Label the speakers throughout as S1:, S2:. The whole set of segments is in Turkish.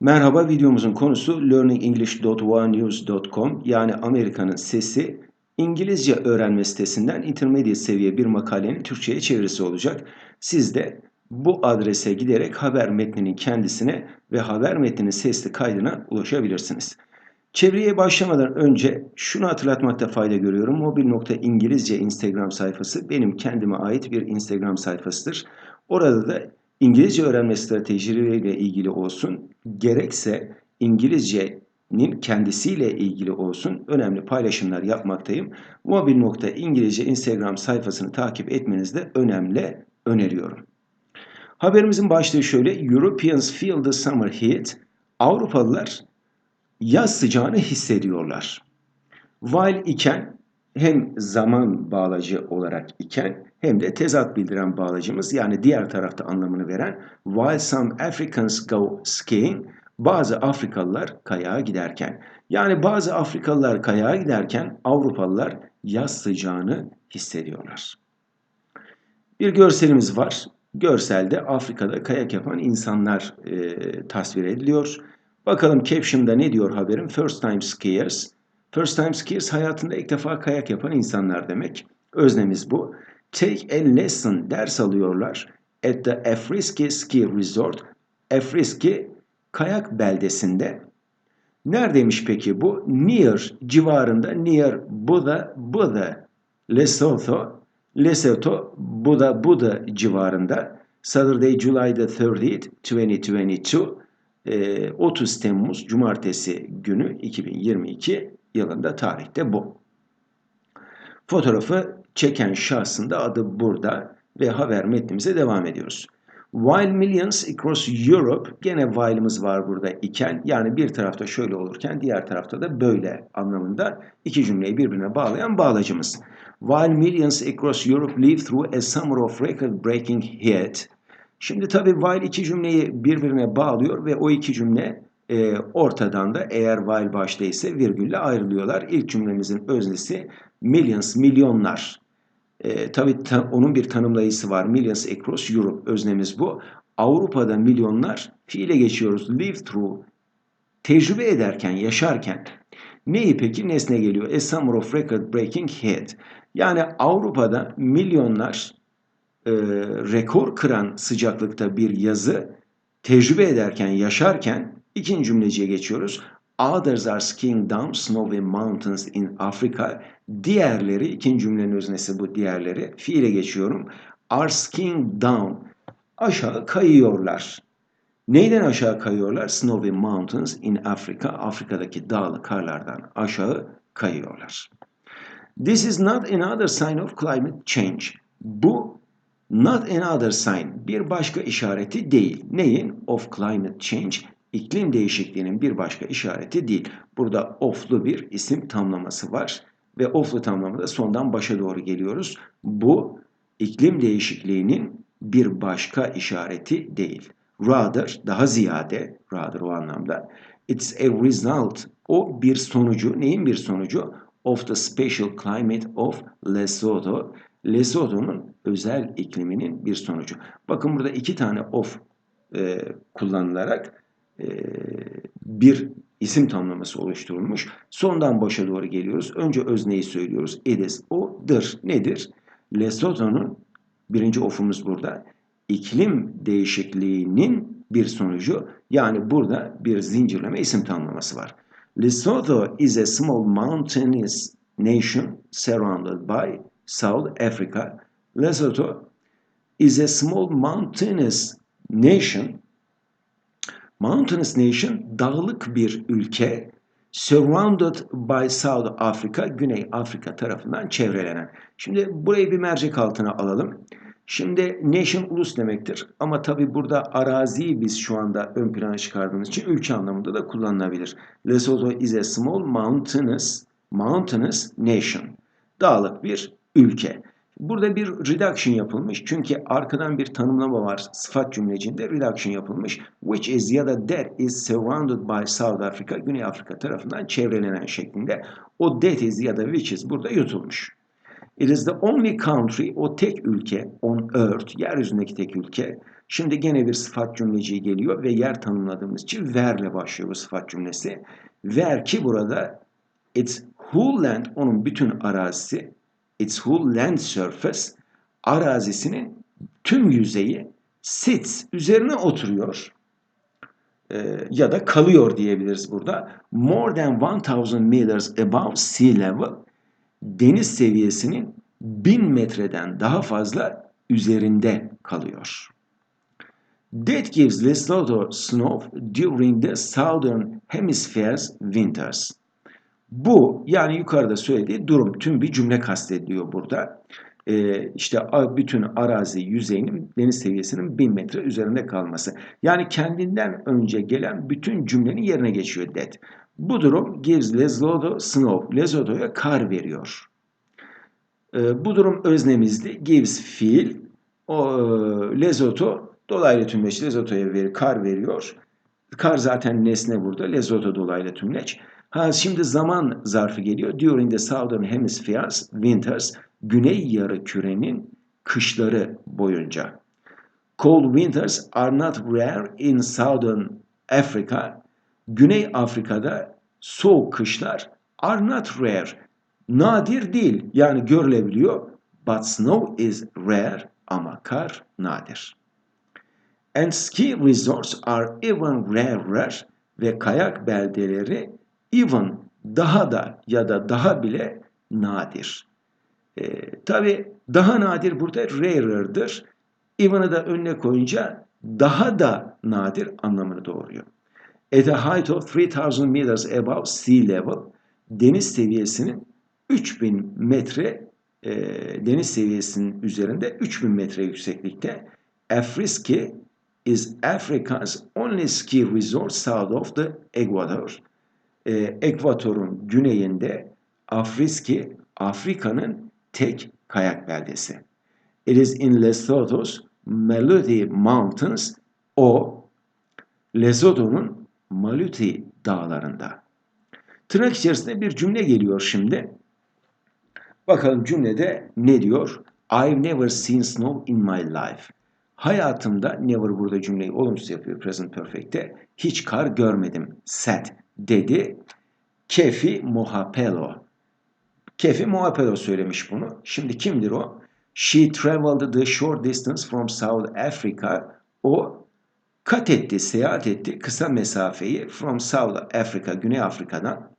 S1: Merhaba videomuzun konusu learningenglish.onenews.com yani Amerika'nın sesi İngilizce öğrenme sitesinden intermediate seviye bir makalenin Türkçe'ye çevirisi olacak. Siz de bu adrese giderek haber metninin kendisine ve haber metninin sesli kaydına ulaşabilirsiniz. Çevreye başlamadan önce şunu hatırlatmakta fayda görüyorum. Mobil.ingilizce Instagram sayfası benim kendime ait bir Instagram sayfasıdır. Orada da İngilizce öğrenme stratejileriyle ilgili olsun, gerekse İngilizcenin kendisiyle ilgili olsun önemli paylaşımlar yapmaktayım. Mobil.ingilizce Instagram sayfasını takip etmenizi de önemli öneriyorum. Haberimizin başlığı şöyle. Europeans feel the summer heat. Avrupalılar yaz sıcağını hissediyorlar. While iken hem zaman bağlacı olarak iken hem de tezat bildiren bağlacımız yani diğer tarafta anlamını veren while some Africans go skiing bazı Afrikalılar kayağa giderken yani bazı Afrikalılar kayağa giderken Avrupalılar yaz sıcağını hissediyorlar. Bir görselimiz var. Görselde Afrika'da kayak yapan insanlar e, tasvir ediliyor. Bakalım caption'da ne diyor haberin? First time skiers. First time skiers hayatında ilk defa kayak yapan insanlar demek. Öznemiz bu. Take a lesson ders alıyorlar at the Afriski Ski Resort. Afriski kayak beldesinde. Neredeymiş peki bu? Near civarında, near Buda, Buda, Lesotho, Lesotho, Buda, Buda civarında. Saturday, July the 30th, 2022, 30 Temmuz Cumartesi günü 2022 yılında tarihte bu. Fotoğrafı çeken şahsın da adı burada ve haber metnimize devam ediyoruz. While millions across Europe, gene while'ımız var burada iken, yani bir tarafta şöyle olurken diğer tarafta da böyle anlamında iki cümleyi birbirine bağlayan bağlacımız. While millions across Europe live through a summer of record-breaking heat. Şimdi tabii while iki cümleyi birbirine bağlıyor ve o iki cümle e, ortadan da eğer while başta ise virgülle ayrılıyorlar. İlk cümlemizin öznesi millions, milyonlar. E, tabii ta, onun bir tanımlayısı var. Millions across Europe öznemiz bu. Avrupa'da milyonlar fiile geçiyoruz. Live through tecrübe ederken, yaşarken. Neyi peki? Nesne geliyor. A summer of record breaking heat. Yani Avrupa'da milyonlar e, rekor kıran sıcaklıkta bir yazı tecrübe ederken, yaşarken ikinci cümleciye geçiyoruz. Others are skiing down snowy mountains in Africa. Diğerleri, ikinci cümlenin öznesi bu diğerleri. Fiile geçiyorum. Are skiing down. Aşağı kayıyorlar. Neyden aşağı kayıyorlar? Snowy mountains in Africa. Afrika'daki dağlı karlardan aşağı kayıyorlar. This is not another sign of climate change. Bu not another sign bir başka işareti değil. Neyin? Of climate change iklim değişikliğinin bir başka işareti değil. Burada oflu bir isim tamlaması var ve oflu tamlamada sondan başa doğru geliyoruz. Bu iklim değişikliğinin bir başka işareti değil. Rather, daha ziyade, rather o anlamda, it's a result, o bir sonucu, neyin bir sonucu? Of the special climate of Lesotho. Lesotho'nun özel ikliminin bir sonucu. Bakın burada iki tane of e, kullanılarak bir isim tamlaması oluşturulmuş. Sondan başa doğru geliyoruz. Önce özneyi söylüyoruz. It is, o'dır. Nedir? Lesotho'nun birinci ofumuz burada. İklim değişikliğinin bir sonucu. Yani burada bir zincirleme isim tamlaması var. Lesotho is a small mountainous nation surrounded by South Africa. Lesotho is a small mountainous nation Mountainous Nation dağlık bir ülke surrounded by South Africa, Güney Afrika tarafından çevrelenen. Şimdi burayı bir mercek altına alalım. Şimdi nation ulus demektir ama tabi burada araziyi biz şu anda ön plana çıkardığımız için ülke anlamında da kullanılabilir. Lesotho is a small mountainous, mountainous nation. Dağlık bir ülke. Burada bir reduction yapılmış. Çünkü arkadan bir tanımlama var. Sıfat cümlecinde reduction yapılmış. Which is ya da that is surrounded by South Africa, Güney Afrika tarafından çevrelenen şeklinde. O that is ya da which is burada yutulmuş. It is the only country, o tek ülke, on earth, yeryüzündeki tek ülke. Şimdi gene bir sıfat cümleciği geliyor ve yer tanımladığımız için where'le başlıyor bu sıfat cümlesi. Where ki burada its whole land, onun bütün arazisi, its whole land surface, arazisinin tüm yüzeyi sits, üzerine oturuyor e, ya da kalıyor diyebiliriz burada. More than 1000 meters above sea level, deniz seviyesinin 1000 metreden daha fazla üzerinde kalıyor. That gives Lesotho snow during the southern hemisphere's winters. Bu yani yukarıda söylediği durum tüm bir cümle kastediliyor burada. Ee, işte bütün arazi yüzeyinin deniz seviyesinin 1000 metre üzerinde kalması. Yani kendinden önce gelen bütün cümlenin yerine geçiyor that. Bu durum gives Lesotho snow. Lesotho'ya kar veriyor. Ee, bu durum öznemizdi. Gives fiil. O, Lesotho dolaylı tümleç Lesotho'ya veri, kar veriyor. Kar zaten nesne burada. Lesotho dolaylı tümleç. Ha şimdi zaman zarfı geliyor. During the southern hemispheres winters güney yarı kürenin kışları boyunca. Cold winters are not rare in southern Africa. Güney Afrika'da soğuk kışlar are not rare. Nadir değil yani görülebiliyor. But snow is rare ama kar nadir. And ski resorts are even rarer ve kayak beldeleri even daha da ya da daha bile nadir. E, Tabi daha nadir burada rarer'dır. Even'ı da önüne koyunca daha da nadir anlamını doğuruyor. At a height of 3000 meters above sea level deniz seviyesinin 3000 metre e, deniz seviyesinin üzerinde 3000 metre yükseklikte Afriski is Africa's only ski resort south of the Equator e, Ekvator'un güneyinde Afriski, Afrika'nın tek kayak beldesi. It is in Lesotho's Maluti Mountains, o Lesotho'nun Maluti dağlarında. Tırnak içerisinde bir cümle geliyor şimdi. Bakalım cümlede ne diyor? I've never seen snow in my life. Hayatımda never burada cümleyi olumsuz yapıyor present perfect'te. Hiç kar görmedim. Said dedi. Kefi Mohapelo. Kefi Mohapelo söylemiş bunu. Şimdi kimdir o? She traveled the short distance from South Africa. O kat etti, seyahat etti kısa mesafeyi from South Africa, Güney Afrika'dan.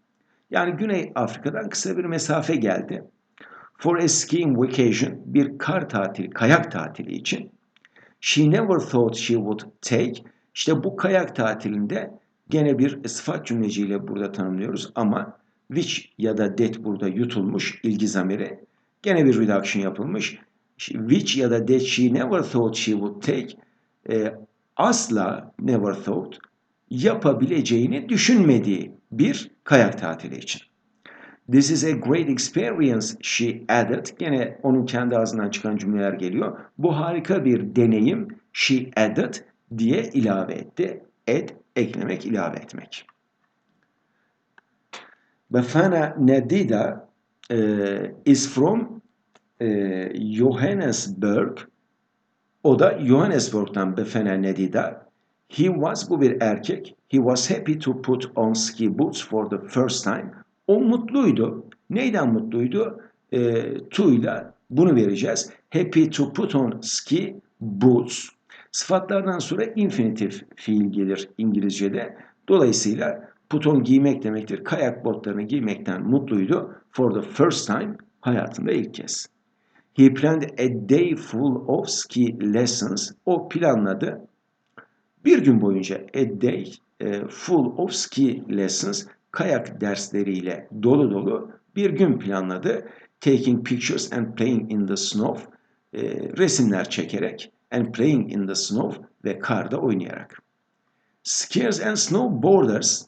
S1: Yani Güney Afrika'dan kısa bir mesafe geldi. For a skiing vacation, bir kar tatili, kayak tatili için. She never thought she would take. İşte bu kayak tatilinde Gene bir sıfat cümleciyle burada tanımlıyoruz ama which ya da that burada yutulmuş ilgi zamiri. Gene bir reduction yapılmış. Which ya da that she never thought she would take e, asla never thought yapabileceğini düşünmediği bir kayak tatili için. This is a great experience she added. Gene onun kendi ağzından çıkan cümleler geliyor. Bu harika bir deneyim she added diye ilave etti. Add eklemek, ilave etmek. Befana Nedida e, is from e, Johannesburg. O da Johannesburg'dan Befana Nedida. He was, bu bir erkek. He was happy to put on ski boots for the first time. O mutluydu. Neyden mutluydu? E, to bunu vereceğiz. Happy to put on ski boots. Sıfatlardan sonra infinitif fiil gelir İngilizce'de. Dolayısıyla puton giymek demektir. Kayak botlarını giymekten mutluydu. For the first time hayatında ilk kez. He planned a day full of ski lessons. O planladı. Bir gün boyunca a day e, full of ski lessons kayak dersleriyle dolu dolu bir gün planladı. Taking pictures and playing in the snow. E, resimler çekerek and playing in the snow ve karda oynayarak. Skiers and snowboarders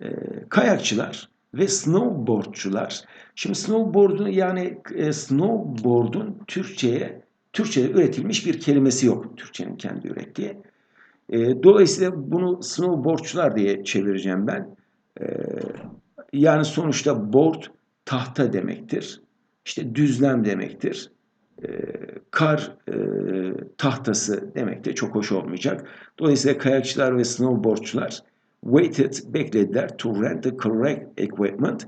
S1: e, kayakçılar ve snowboardçular. Şimdi snowboard'un yani e, snowboard'un Türkçe'ye Türkçe'de üretilmiş bir kelimesi yok. Türkçenin kendi ürettiği. E, dolayısıyla bunu snowboardçular diye çevireceğim ben. E, yani sonuçta board tahta demektir. işte düzlem demektir. E, kar e, tahtası demek de çok hoş olmayacak. Dolayısıyla kayakçılar ve snowboardçular waited, beklediler to rent the correct equipment,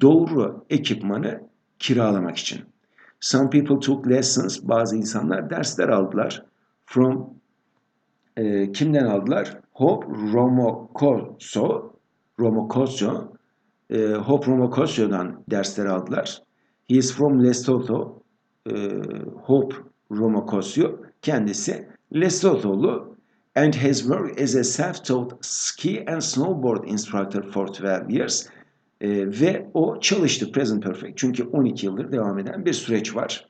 S1: doğru ekipmanı kiralamak için. Some people took lessons, bazı insanlar dersler aldılar. From e, kimden aldılar? Hope Romokoso, Romokoso, e, Hope Romokoso'dan dersler aldılar. He is from Lesotho, e, Hope Romokosyo kendisi Lesotholu and has worked as a self-taught ski and snowboard instructor for 12 years. E, ve o çalıştı present perfect çünkü 12 yıldır devam eden bir süreç var.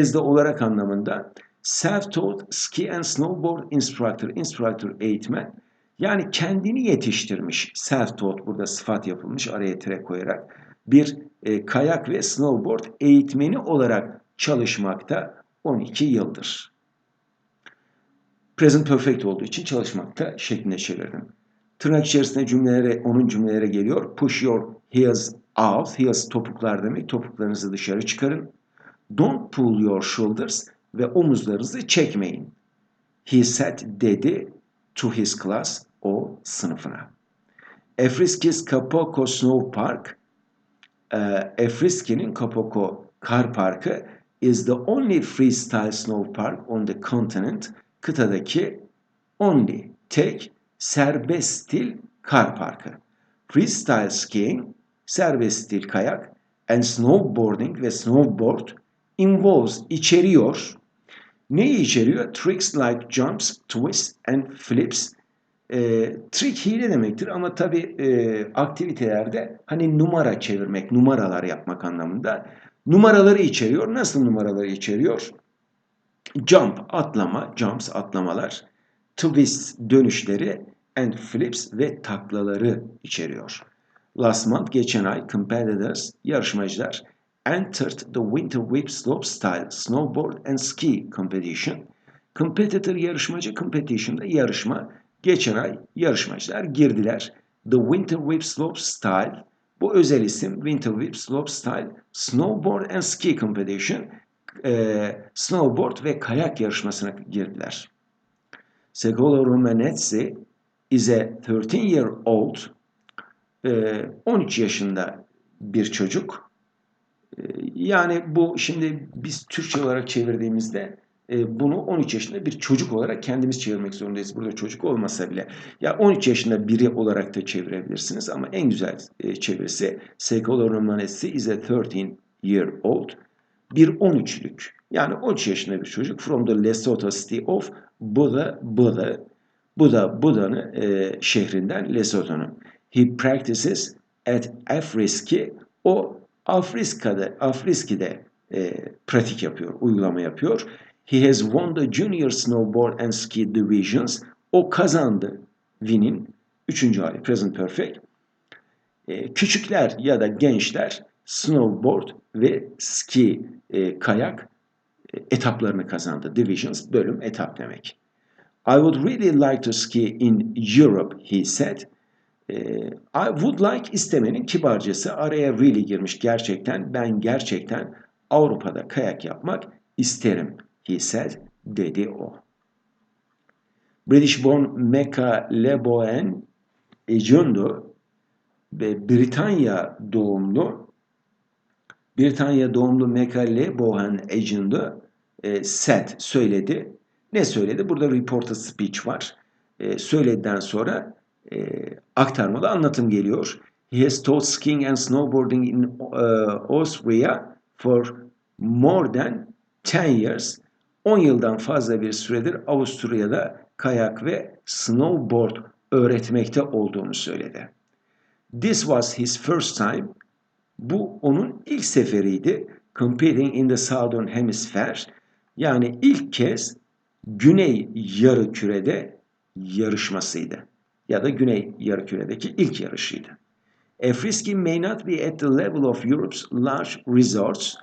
S1: As de olarak anlamında self-taught ski and snowboard instructor, instructor eğitmen yani kendini yetiştirmiş self-taught burada sıfat yapılmış araya tire koyarak bir e, kayak ve snowboard eğitmeni olarak çalışmakta 12 yıldır. Present perfect olduğu için çalışmakta şeklinde çevirdim. Tırnak içerisinde cümlelere, onun cümlelere geliyor. Push your heels out. Heels topuklar demek. Topuklarınızı dışarı çıkarın. Don't pull your shoulders ve omuzlarınızı çekmeyin. He said dedi to his class o sınıfına. Efriskis Kapoko Snow Park Efriski'nin Kapoko Kar Parkı is the only freestyle snow park on the continent. Kıtadaki only, tek serbest stil kar parkı. Freestyle skiing, serbest stil kayak and snowboarding ve snowboard involves içeriyor. Neyi içeriyor? Tricks like jumps, twists and flips. E, trick hile demektir ama tabi e, aktivitelerde hani numara çevirmek, numaralar yapmak anlamında. Numaraları içeriyor. Nasıl numaraları içeriyor? Jump, atlama, jumps, atlamalar. Twist, dönüşleri and flips ve taklaları içeriyor. Last month, geçen ay, competitors, yarışmacılar entered the Winter Whip Slope Style Snowboard and Ski Competition. Competitor yarışmacı, competition'da yarışma. Geçen ay yarışmacılar girdiler. The Winter Whip Slope Style bu özel isim Winter Whip Slope Style Snowboard and Ski Competition e, snowboard ve kayak yarışmasına girdiler. Segolo Romanetsi is a 13 year old e, 13 yaşında bir çocuk. E, yani bu şimdi biz Türkçe olarak çevirdiğimizde bunu 13 yaşında bir çocuk olarak kendimiz çevirmek zorundayız. Burada çocuk olmasa bile. Ya 13 yaşında biri olarak da çevirebilirsiniz ama en güzel e, çevirisi Seikolo Romanesi is a 13 year old. Bir 13'lük. Yani 13 yaşında bir çocuk from the Lesotho city of Buda, Buda. Buda, Buda'nın e, şehrinden Lesotho'nun. He practices at Afriski. O Afriska'da, Afriski'de e, pratik yapıyor, uygulama yapıyor. He has won the junior snowboard and ski divisions. O kazandı. Win'in üçüncü hali present perfect. E, küçükler ya da gençler snowboard ve ski e, kayak e, etaplarını kazandı. Divisions bölüm etap demek. I would really like to ski in Europe, he said. E, I would like istemenin kibarcası araya really girmiş gerçekten. Ben gerçekten Avrupa'da kayak yapmak isterim he said, dedi o. British born Mecca Leboen Ejundu ve Britanya doğumlu Britanya doğumlu Mecca Leboen Ejundu e, said, söyledi. Ne söyledi? Burada reported speech var. E, söyledikten sonra e, aktarmalı anlatım geliyor. He has taught skiing and snowboarding in uh, Austria for more than 10 years 10 yıldan fazla bir süredir Avusturya'da kayak ve snowboard öğretmekte olduğunu söyledi. This was his first time. Bu onun ilk seferiydi. Competing in the Southern Hemisphere. Yani ilk kez Güney yarı kürede yarışmasıydı. Ya da Güney yarı küredeki ilk yarışıydı. Efriski may not be at the level of Europe's large resorts.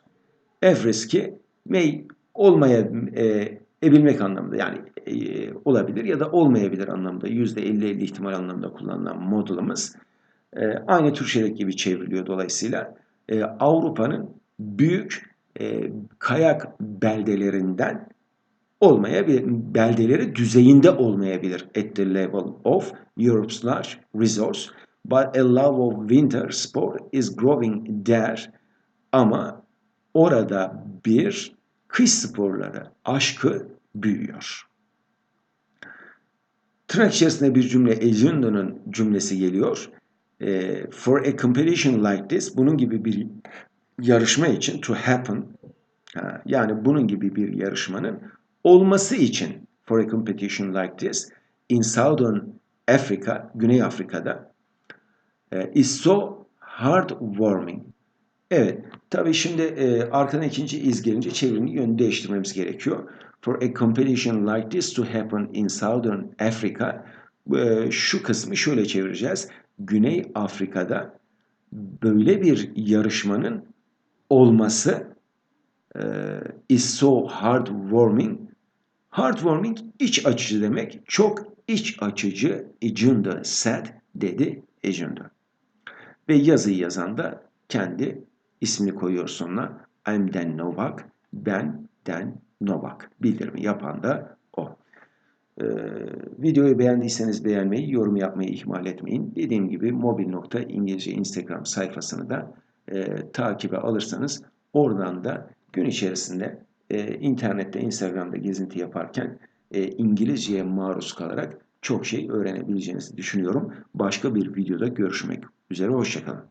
S1: Efriski may olmaya e, ebilmek anlamında yani e, olabilir ya da olmayabilir anlamda %50-50 ihtimal anlamında kullanılan modulumuz e, aynı Türkçedeki gibi çevriliyor dolayısıyla e, Avrupa'nın büyük e, kayak beldelerinden olmayabilir. Beldeleri düzeyinde olmayabilir at the level of Europe's large resource. But a love of winter sport is growing there. Ama orada bir kış sporları aşkı büyüyor. Tırnak içerisinde bir cümle Ejundo'nun cümlesi geliyor. E, for a competition like this, bunun gibi bir yarışma için to happen, yani bunun gibi bir yarışmanın olması için for a competition like this in Southern Africa, Güney Afrika'da e, is so heartwarming. Evet, tabii şimdi e, arkadan ikinci iz gelince çevirimi yönü değiştirmemiz gerekiyor. For a competition like this to happen in Southern Africa, e, şu kısmı şöyle çevireceğiz. Güney Afrika'da böyle bir yarışmanın olması e, is so heartwarming. Heartwarming iç açıcı demek. Çok iç açıcı. Ejunda said dedi Ejunda. Ve yazıyı yazan da kendi ismini koyuyor sonuna. I'm Dan Novak. Ben Dan Novak. Bildirimi yapan da o. Ee, videoyu beğendiyseniz beğenmeyi, yorum yapmayı ihmal etmeyin. Dediğim gibi mobil nokta İngilizce Instagram sayfasını da e, takibe alırsanız oradan da gün içerisinde e, internette, Instagram'da gezinti yaparken e, İngilizceye maruz kalarak çok şey öğrenebileceğinizi düşünüyorum. Başka bir videoda görüşmek üzere, hoşçakalın.